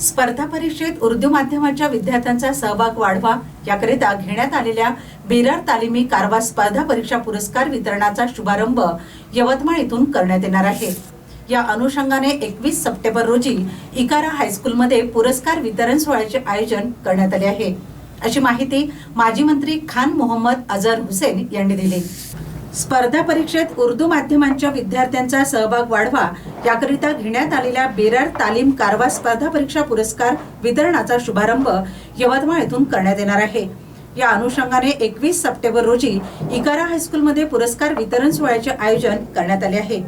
स्पर्धा परीक्षेत उर्दू माध्यमाच्या विद्यार्थ्यांचा सहभाग वाढवा. याकरिता घेण्यात आलेल्या बिरार तालिमी कारवा स्पर्धा परीक्षा पुरस्कार वितरणाचा शुभारंभ यवतमाळ येथून करण्यात येणार आहे. या अनुषंगाने एकवीस सप्टेंबर रोजी इकारा हायस्कूलमध्ये पुरस्कार वितरण सोहळ्याचे आयोजन करण्यात आले आहे. अशी माहिती माजी मंत्री खान मोहम्मद अझर हुसेन यांनी दिली. स्पर्धा परीक्षेत उर्दू माध्यमांच्या विद्यार्थ्यांचा सहभाग वाढवा याकरिता घेण्यात आलेल्या बेरार तालीम कारवा स्पर्धा परीक्षा पुरस्कार वितरणाचा शुभारंभ यवतमाळ येथून करण्यात येणार आहे. या अनुषंगाने एकवीस सप्टेंबर रोजी इकारा हायस्कूलमध्ये पुरस्कार वितरण सोहळ्याचे आयोजन करण्यात आले आहे.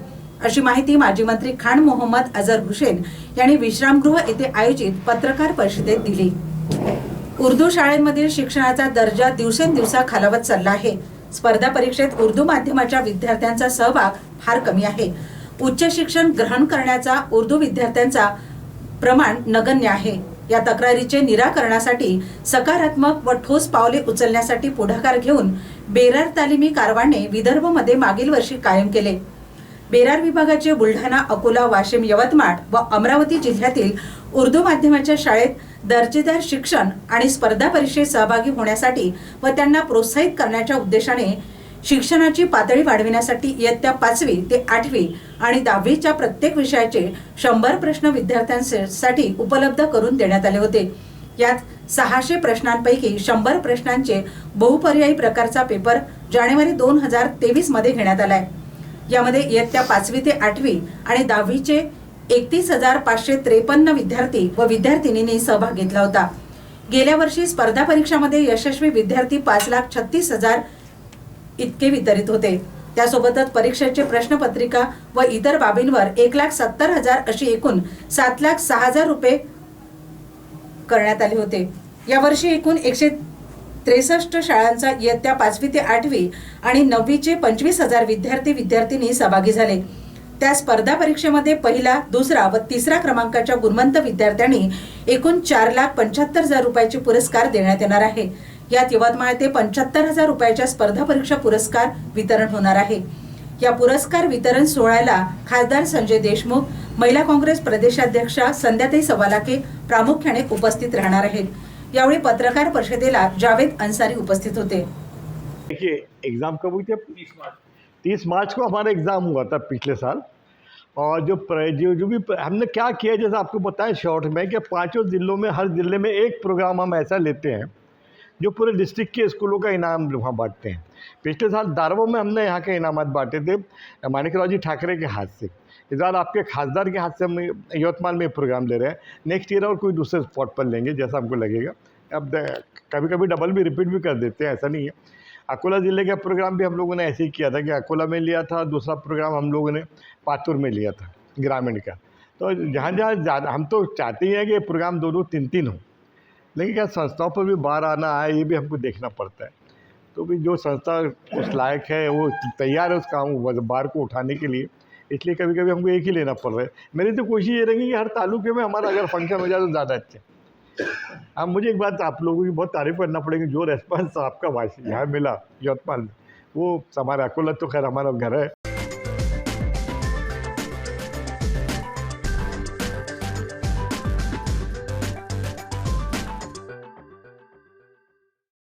अशी माहिती माजी मंत्री खान मोहम्मद अझर हुसेन यांनी विश्रामगृह येथे आयोजित पत्रकार परिषदेत दिली. उर्दू शाळेमधील शिक्षणाचा दर्जा दिवसेंदिवसा खालावत चालला आहे. स्पर्धा परीक्षेत उर्दू माध्यमाच्या विद्यार्थ्यांचा सहभाग फार कमी आहे. उच्च शिक्षण ग्रहण करण्याचा उर्दू विद्यार्थ्यांचा प्रमाण नगण्य आहे. या तक्रारीचे निराकरणासाठी सकारात्मक व ठोस पावले उचलण्यासाठी पुढाकार घेऊन बेरार तालिमी कारवाने विदर्भमध्ये मागील वर्षी कायम केले. बेरार विभागाचे बुलढाणा अकोला वाशिम यवतमाळ व अमरावती जिल्ह्यातील उर्दू माध्यमाच्या शाळेत दर्जेदार शिक्षण आणि स्पर्धा परीक्षेत सहभागी होण्यासाठी व त्यांना प्रोत्साहित करण्याच्या उद्देशाने शिक्षणाची पातळी वाढविण्यासाठी इयत्ता पाचवी ते आठवी आणि दहावीच्या प्रत्येक विषयाचे शंभर प्रश्न विद्यार्थ्यांसाठी उपलब्ध करून देण्यात आले होते. यात सहाशे प्रश्नांपैकी शंभर प्रश्नांचे बहुपर्यायी प्रकारचा पेपर जानेवारी दोन हजार तेवीसमध्ये घेण्यात आलाय. यामध्ये इयत्ता पाचवी ते आठवी आणि दहावीचे एकतीस हजार पाचशे त्रेपन्न विद्यार्थी व विद्यार्थिनींनी सहभाग घेतला होता. गेल्या वर्षी स्पर्धा परीक्षामध्ये यशस्वी विद्यार्थी पाच लाख छत्तीस हजार इतके वितरित होते. त्यासोबतच परीक्षेचे प्रश्नपत्रिका व इतर बाबींवर एक लाख सत्तर हजार अशी एकूण सात लाख सहा हजार रुपये करण्यात आले होते. यावर्षी एकूण एकशे त्रेसष्ट शाळांचा इयत्ता पाचवी ते आठवी आणि नववीचे पंचवीस हजार विद्यार्थी विद्यार्थिनी सहभागी झाले. त्या स्पर्धा परीक्षेमध्ये पहिला दुसरा व तिसरा क्रमांकाच्या गुणवंत विद्यार्थ्यांनी एकूण चार लाख पंच्याहत्तर हजार रुपयाचे पुरस्कार देण्यात येणार आहे. यात यवतमाळ ते पंच्याहत्तर हजार रुपयाच्या स्पर्धा परीक्षा पुरस्कार वितरण होणार आहे. या पुरस्कार वितरण सोहळ्याला खासदार संजय देशमुख महिला काँग्रेस प्रदेशाध्यक्षा संध्याताई सवालाके प्रामुख्याने उपस्थित राहणार आहेत. यावेळी पत्रकार परिषदेला जावेद अन्सारी उपस्थित होते. एक्झाम कब हुई थी? तीस मार्च को हमारा एग्ज़ाम हुआ था पिछले साल। और जो जो जो भी हमने क्या किया जैसे आपको बताया शॉर्ट में कि पाँचों ज़िलों में, हर ज़िले में एक प्रोग्राम हम ऐसा लेते हैं, जो पूरे डिस्ट्रिक्ट के स्कूलों का इनाम वहाँ बांटते हैं। पिछले साल दारवों में हमने यहाँ के इनामत बांटे थे मानिकराव जी ठाकरे के हाथ से। इस बार आपके खासदार के हाथ से हम यवतमाल में प्रोग्राम ले रहे हैं। नेक्स्ट ईयर और कोई दूसरे स्पॉट पर लेंगे, जैसा हमको लगेगा। अब कभी कभी डबल भी रिपीट भी कर देते हैं, ऐसा नहीं है। अकोला ज़िले का प्रोग्राम भी हम लोगों ने ऐसे ही किया था कि अकोला में लिया था, दूसरा प्रोग्राम हम लोगों ने पातुर में लिया था, ग्रामीण का। तो जहाँ जहाँ हम तो चाहते ही हैं कि प्रोग्राम दो दो तीन तीन हो। लेकिन क्या संस्थाओं पर भी बाहर आना है ये भी हमको देखना पड़ता है। तो भी जो संस्था उस लायक है, वो तैयार है उस काम बार को उठाने के लिए। इसलिए कभी कभी हमको एक ही लेना पड़ रहा है। मेरी तो कोशिश ये रहेगी कि हर तालुके में हमारा अगर फ़ंक्शन हो जाए तो ज़्यादा अच्छा अब मुझे एक बात आप लोगों की बहुत तारीफ करना पड़ेगी जो रेस्पॉन्स आपका भाषण यहाँ मिला यवतमाल वो हमारा अकोला तो खैर हमारा घर है।